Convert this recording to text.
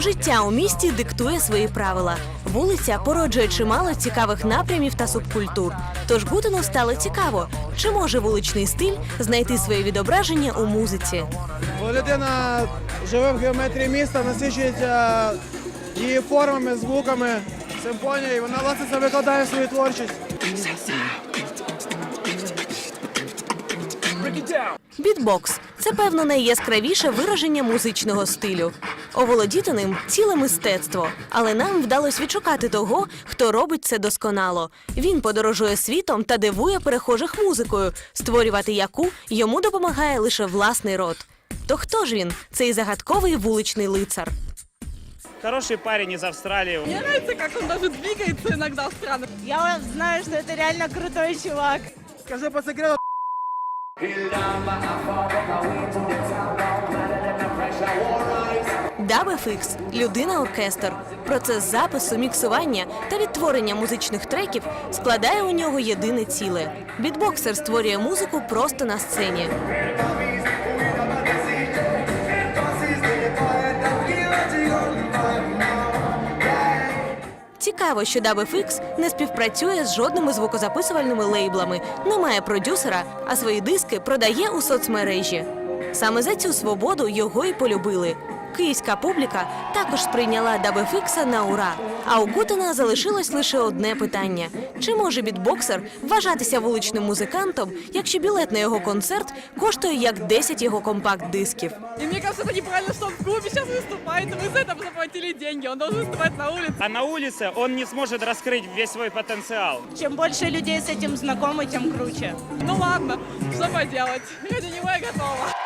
Життя у місті диктує свої правила. Вулиця породжує чимало цікавих напрямів та субкультур. Тож Гутену стало цікаво, чи може вуличний стиль знайти своє відображення у музиці. Коли людина живе в геометрії міста, насичується її формами, звуками, симфонією, вона власне це викладає свою творчість. Бітбокс це певно найяскравіше вираження музичного стилю. Оволодіти ним ціле мистецтво, але нам вдалося відшукати того, хто робить це досконало. Він подорожує світом та дивує перехожих музикою, створювати яку йому допомагає лише власний рот. То хто ж він, цей загадковий вуличний лицар? Хороший парень из Австралии. Мне нравится, как он даже двигается иногда странно. Я знаю, что это реально крутой чувак. Скажу по секрету, Дабефікс – людина-оркестр. Процес запису, міксування та відтворення музичних треків складає у нього єдине ціле. Бітбоксер створює музику просто на сцені. Цікаво, що DubFX не співпрацює з жодними звукозаписувальними лейблами, не має продюсера, а свої диски продає у соцмережі. Саме за цю свободу його і полюбили. Київська публіка також сприйняла DubFX на ура. А у Гутена залишилось лише одне питання: чи може бітбоксер вважатися вуличним музикантом, якщо білет на його концерт коштує як 10 його компакт-дисків? И мне кажется, это неправильно, что он в клубе сейчас выступает, и мы за это заплатили деньги. Он должен выступать на улице. А на улице он не сможет раскрыть весь свой потенциал. Чем больше людей с этим знакомы, тем круче. Ну ладно, что поделать. Ради него я готова.